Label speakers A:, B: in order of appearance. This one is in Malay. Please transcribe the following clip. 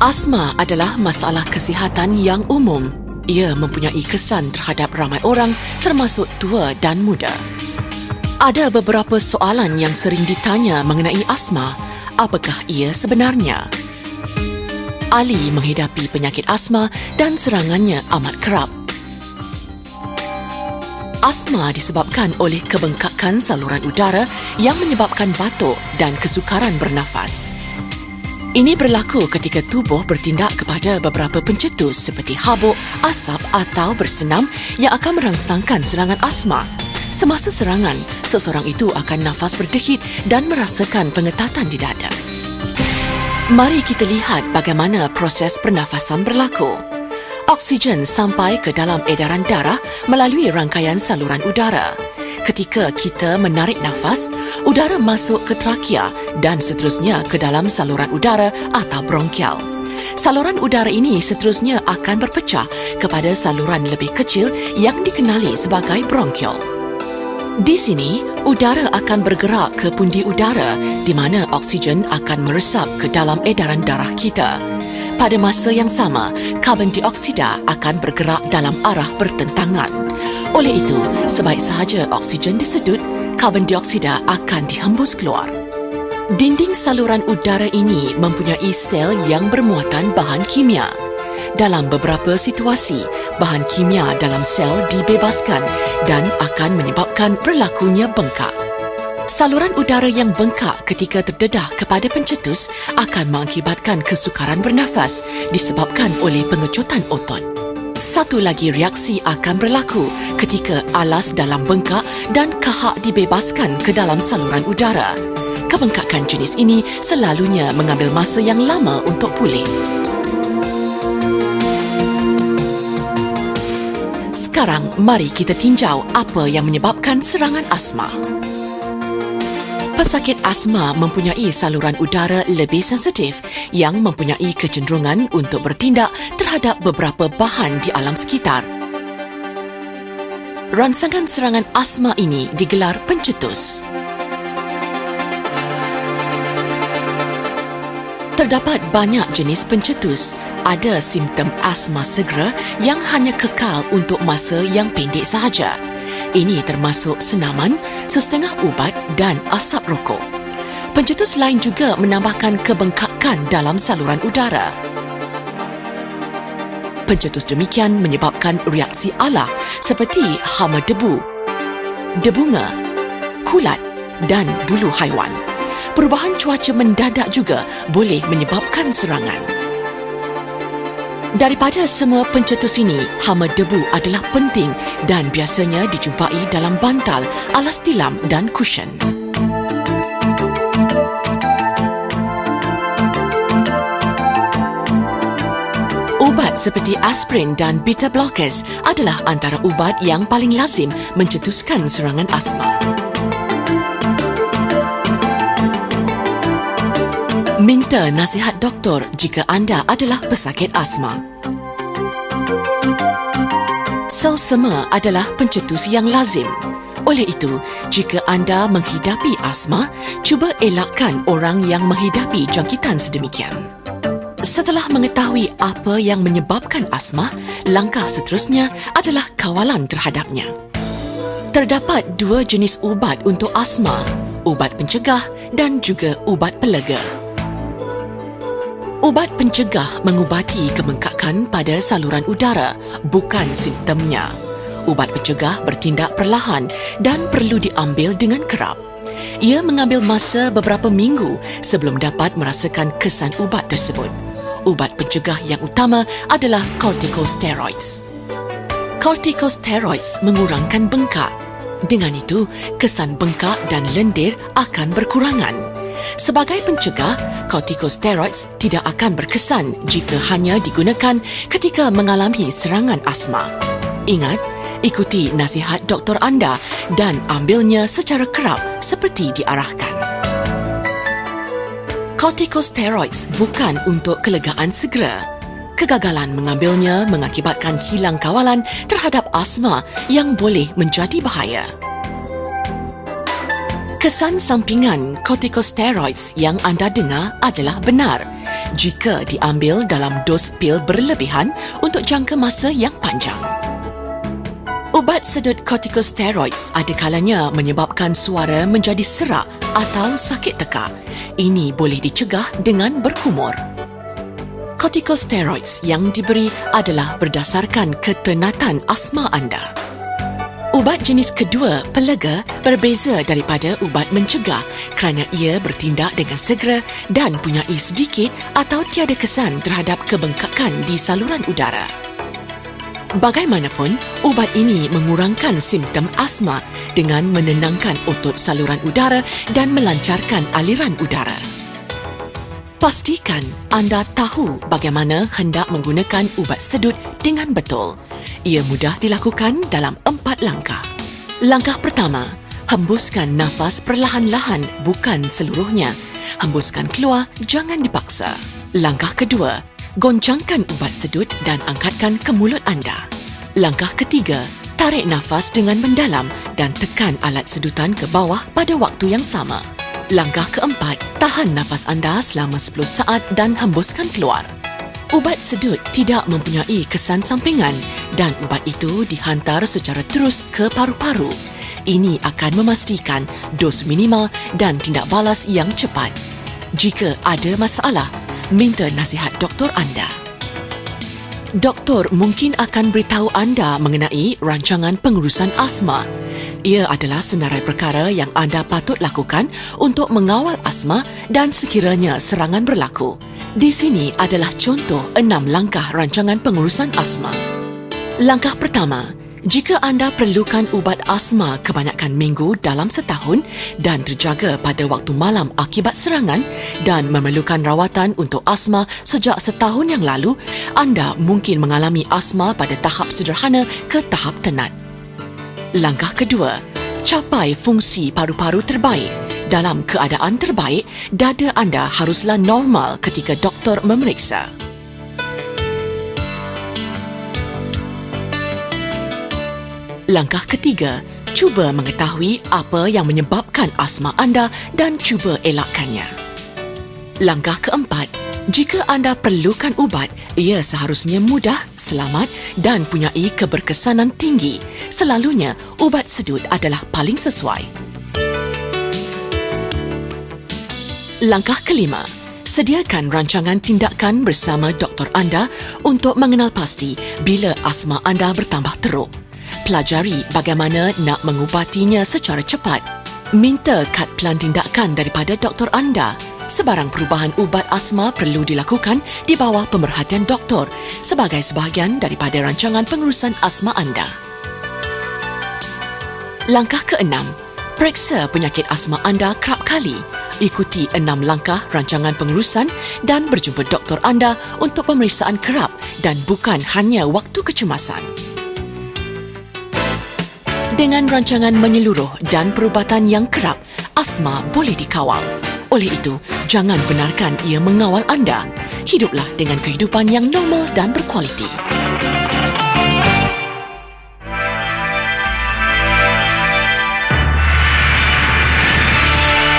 A: Asma adalah masalah kesihatan yang umum. Ia mempunyai kesan terhadap ramai orang termasuk tua dan muda. Ada beberapa soalan yang sering ditanya mengenai asma. Apakah ia sebenarnya? Ali menghidapi penyakit asma dan serangannya amat kerap. Asma disebabkan oleh kebengkakan saluran udara yang menyebabkan batuk dan kesukaran bernafas. Ini berlaku ketika tubuh bertindak kepada beberapa pencetus seperti habuk, asap atau bersenam yang akan merangsangkan serangan asma. Semasa serangan, seseorang itu akan nafas berdehit dan merasakan pengetatan di dada. Mari kita lihat bagaimana proses pernafasan berlaku. Oksigen sampai ke dalam edaran darah melalui rangkaian saluran udara. Ketika kita menarik nafas, udara masuk ke trakea dan seterusnya ke dalam saluran udara atau bronkial. Saluran udara ini seterusnya akan berpecah kepada saluran lebih kecil yang dikenali sebagai bronkial. Di sini, udara akan bergerak ke pundi udara di mana oksigen akan meresap ke dalam edaran darah kita. Pada masa yang sama, karbon dioksida akan bergerak dalam arah bertentangan. Oleh itu, sebaik sahaja oksigen disedut, karbon dioksida akan dihembus keluar. Dinding saluran udara ini mempunyai sel yang bermuatan bahan kimia. Dalam beberapa situasi, bahan kimia dalam sel dibebaskan dan akan menyebabkan berlakunya bengkak. Saluran udara yang bengkak ketika terdedah kepada pencetus akan mengakibatkan kesukaran bernafas disebabkan oleh pengecutan otot. Satu lagi reaksi akan berlaku ketika alas dalam bengkak dan kahak dibebaskan ke dalam saluran udara. Kebengkakan jenis ini selalunya mengambil masa yang lama untuk pulih. Sekarang, mari kita tinjau apa yang menyebabkan serangan asma. Pesakit asma mempunyai saluran udara lebih sensitif yang mempunyai kecenderungan untuk bertindak terhadap beberapa bahan di alam sekitar. Rangsangan serangan asma ini digelar pencetus. Terdapat banyak jenis pencetus. Ada simptom asma segera yang hanya kekal untuk masa yang pendek sahaja. Ini termasuk senaman, setengah ubat dan asap rokok. Pencetus lain juga menambahkan kebengkakan dalam saluran udara. Pencetus demikian menyebabkan reaksi alah seperti hama debu, debunga, kulat dan bulu haiwan. Perubahan cuaca mendadak juga boleh menyebabkan serangan. Daripada semua pencetus ini, hama debu adalah penting dan biasanya dijumpai dalam bantal, alas tilam dan kusyen. Ubat seperti aspirin dan beta blockers adalah antara ubat yang paling lazim mencetuskan serangan asma. Minta nasihat doktor jika anda adalah pesakit asma. Sel sema adalah pencetus yang lazim. Oleh itu, jika anda menghidapi asma, cuba elakkan orang yang menghidapi jangkitan sedemikian. Setelah mengetahui apa yang menyebabkan asma, langkah seterusnya adalah kawalan terhadapnya. Terdapat dua jenis ubat untuk asma, ubat pencegah dan juga ubat pelega. Ubat pencegah mengubati kebengkakan pada saluran udara, bukan simptomnya. Ubat pencegah bertindak perlahan dan perlu diambil dengan kerap. Ia mengambil masa beberapa minggu sebelum dapat merasakan kesan ubat tersebut. Ubat pencegah yang utama adalah corticosteroids. Corticosteroids mengurangkan bengkak. Dengan itu, kesan bengkak dan lendir akan berkurangan. Sebagai pencegah, corticosteroids tidak akan berkesan jika hanya digunakan ketika mengalami serangan asma. Ingat, ikuti nasihat doktor anda dan ambilnya secara kerap seperti diarahkan. Corticosteroids bukan untuk kelegaan segera. Kegagalan mengambilnya mengakibatkan hilang kawalan terhadap asma yang boleh menjadi bahaya. Kesan sampingan corticosteroids yang anda dengar adalah benar jika diambil dalam dos pil berlebihan untuk jangka masa yang panjang. Ubat sedut corticosteroids ada kalanya menyebabkan suara menjadi serak atau sakit tekak. Ini boleh dicegah dengan berkumur. Corticosteroids yang diberi adalah berdasarkan ketenatan asma anda. Ubat jenis kedua, pelega, berbeza daripada ubat mencegah kerana ia bertindak dengan segera dan punyai sedikit atau tiada kesan terhadap kebengkakan di saluran udara. Bagaimanapun, ubat ini mengurangkan simptom asma dengan menenangkan otot saluran udara dan melancarkan aliran udara. Pastikan anda tahu bagaimana hendak menggunakan ubat sedut dengan betul. Ia mudah dilakukan dalam langkah. Langkah pertama, hembuskan nafas perlahan-lahan bukan seluruhnya. Hembuskan keluar, jangan dipaksa. Langkah kedua, goncangkan ubat sedut dan angkatkan ke mulut anda. Langkah ketiga, tarik nafas dengan mendalam dan tekan alat sedutan ke bawah pada waktu yang sama. Langkah keempat, tahan nafas anda selama 10 saat dan hembuskan keluar. Ubat sedut tidak mempunyai kesan sampingan dan ubat itu dihantar secara terus ke paru-paru. Ini akan memastikan dos minima dan tindak balas yang cepat. Jika ada masalah, minta nasihat doktor anda. Doktor mungkin akan beritahu anda mengenai rancangan pengurusan asma. Ia adalah senarai perkara yang anda patut lakukan untuk mengawal asma dan sekiranya serangan berlaku. Di sini adalah contoh enam langkah rancangan pengurusan asma. Langkah pertama, jika anda perlukan ubat asma kebanyakan minggu dalam setahun dan terjaga pada waktu malam akibat serangan dan memerlukan rawatan untuk asma sejak setahun yang lalu, anda mungkin mengalami asma pada tahap sederhana ke tahap tenat. Langkah kedua, capai fungsi paru-paru terbaik. Dalam keadaan terbaik, dada anda haruslah normal ketika doktor memeriksa. Langkah ketiga, cuba mengetahui apa yang menyebabkan asma anda dan cuba elakkannya. Langkah keempat, jika anda perlukan ubat, ia seharusnya mudah, selamat dan punyai keberkesanan tinggi. Selalunya, ubat sedut adalah paling sesuai. Langkah kelima, sediakan rancangan tindakan bersama doktor anda untuk mengenal pasti bila asma anda bertambah teruk. Pelajari bagaimana nak mengubatinya secara cepat. Minta kad pelan tindakan daripada doktor anda. Sebarang perubahan ubat asma perlu dilakukan di bawah pemerhatian doktor sebagai sebahagian daripada rancangan pengurusan asma anda. Langkah keenam, periksa penyakit asma anda kerap kali ikuti enam langkah rancangan pengurusan dan berjumpa doktor anda untuk pemeriksaan kerap dan bukan hanya waktu kecemasan. Dengan rancangan menyeluruh dan perubatan yang kerap, asma boleh dikawal. Oleh itu, jangan benarkan ia mengawal anda. Hiduplah dengan kehidupan yang normal dan berkualiti.